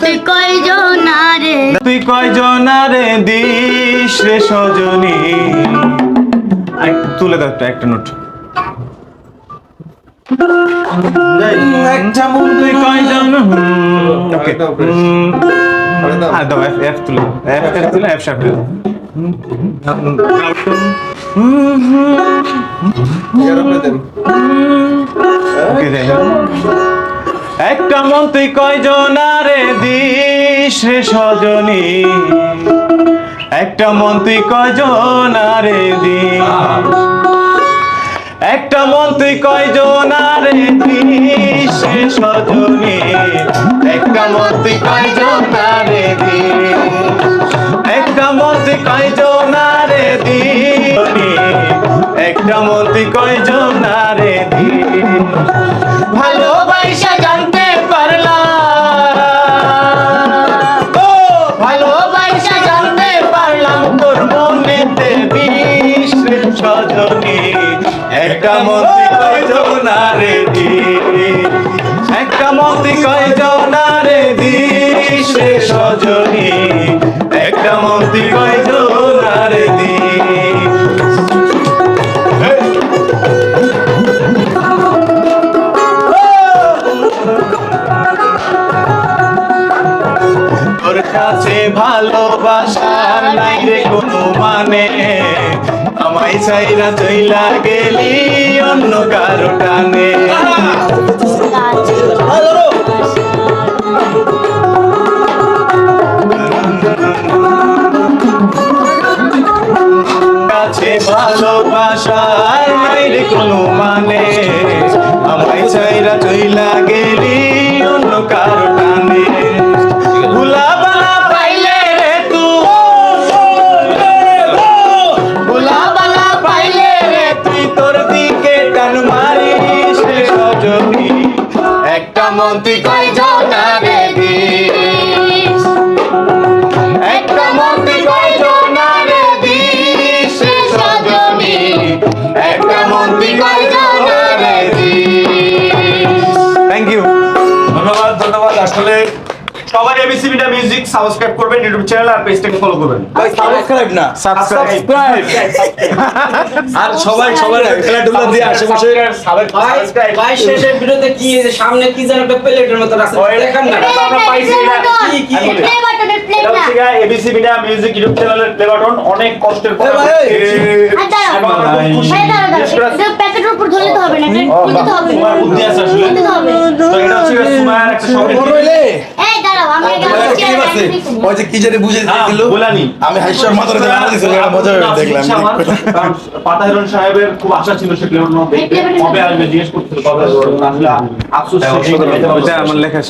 তুই কয়জন আরে তুই কয়জনারে দিস রে সজনী? তুলে দাও একটা একটা নোট। একটা মন তুই কয়জন। আরে দিস রে সজনী? একটা মন তুই কয়জনারে দিস? একটা মন তুই কয়জনারে দিস রে সজনী? একটা মন তুই কয়জনারে দিস? একটা মন তুই কয়জনারে দিস একটা মন তুই কয়জনারে দিস সজনী একটা মতি কয়জনারে দিস একটা মতি কয়জনারে দিস রে সজনী। একটা মতি কয়জনারে দিস তোর কাছে ভালোবাসা নাই রে কোনো মানে। আমায় চাইরা চইলা গেলি অন্য কারও টানে। কাছে ভালোবাসা সজনী একটা মন্ত্রী কয় জনারে সবাই এবিসি মিডিয়া মিউজিক সাবস্ক্রাইব করবেন ইউটিউব চ্যানেল আর পেজটাকে ফলো করবেন। সাবস্ক্রাইব না সাবস্ক্রাইব আর সবাই সবার খেলাধুলা দিয়ে আশেপাশে সাবস্ক্রাইব ভাই শেষের ভিডিওতে কি? এই যে সামনে কি যেন একটা প্লেটের মতো রাখছে ওই- দেখান না। তো আমরা পাইছি এটা। কি কি? প্লে বাটনের প্লে এটা না হচ্ছে এবিসি মিডিয়া মিউজিক ইউটিউব চ্যানেলের প্লে বাটন অনেক কষ্টের পর দাঁড়াও প্যাকেটের উপর ধরলে তো হবে না এটা খুলতে হবে তোমার বুদ্ধি আছে আসলে। তো হবে। তো এটা হচ্ছে সুমায়ার একটা শখের ওই যে কি জানি বুঝে হ্যাঁ, দিল বুলানি। আমি হাইশ্বর মাথার মধ্যে মারা দিছিল এটা মজা দেখলাম ইচ্ছা আমার, কারণ পাতা হিরণ সাহেবের খুব আশা ছিল সে প্লেয়ার কবে আসবে জিজ্ঞেস করছিল কবে আসলে আফসোস হ্যাঁ, সে এই যেতে ওইটা পারছে আমার লেখা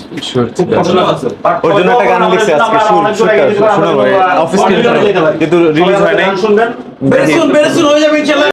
খুব কষ্ট লাগছে। ওর জন্য একটা গান আমাদের আজকে সুর সুরটা দূরে গেছি, আমরা শোনাবো অফিস বলিউডে যেতে পারি। কিন্তু রিলিজ হয় নাই শুনবেন বেরসুন বেরসুন হয়ে যাবে ইনশাআল্লাহ